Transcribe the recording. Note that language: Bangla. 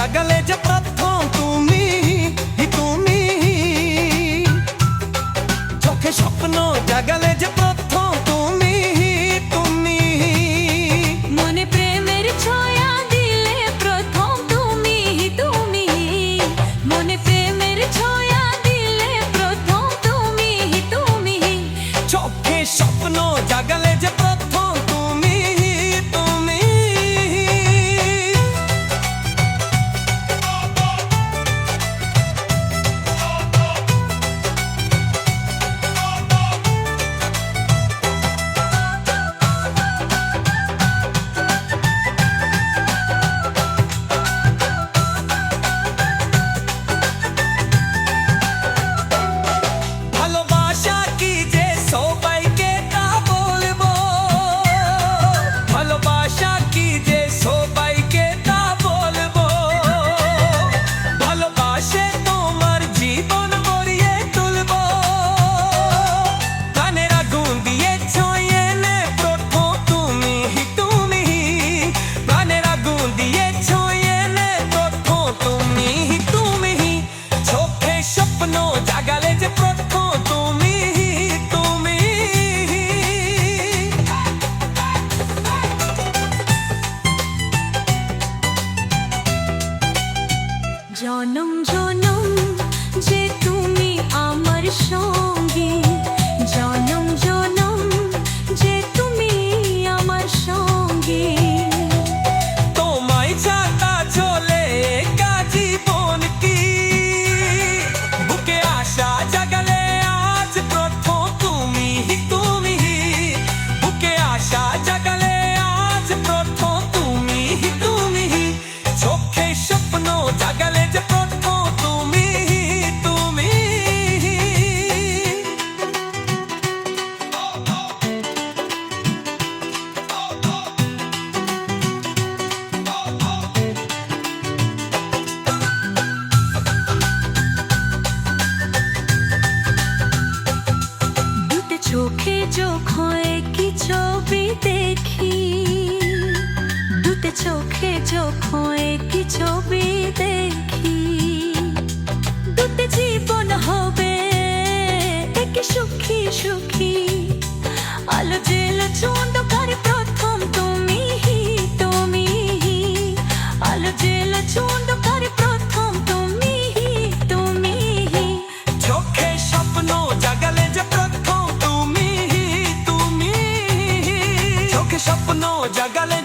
জাগালে যে প্রথম তুমি তুমি। চোখে স্বপ্ন জাগালে যে প্রথম তুমি তুমি। মনে প্রেমের ছয়া দিলে প্রথম তুমি তুমি। মনে প্রেমের ছয়া দিলে প্রথম তুমি তুমি। চোখে স্বপ্ন জাগালে জনম জনম, যে তুমি আমার সঙ্গী। জনম জনম, যে তুমি আমার সঙ্গী। তোমায় ছাতা চলে একা জীবন কি? বুকে আশা জাগালে আজ প্রথম তুমি তুমি বুকে আশা জাগালে আজ প্রথম তুমি তুমি চোখে স্বপ্ন জাগালে চোখে যখন কি ছবি দেখি? চোখে যখন কি ছবি দেখি? জীবন হবে, এক সুখী সুখী Jagale.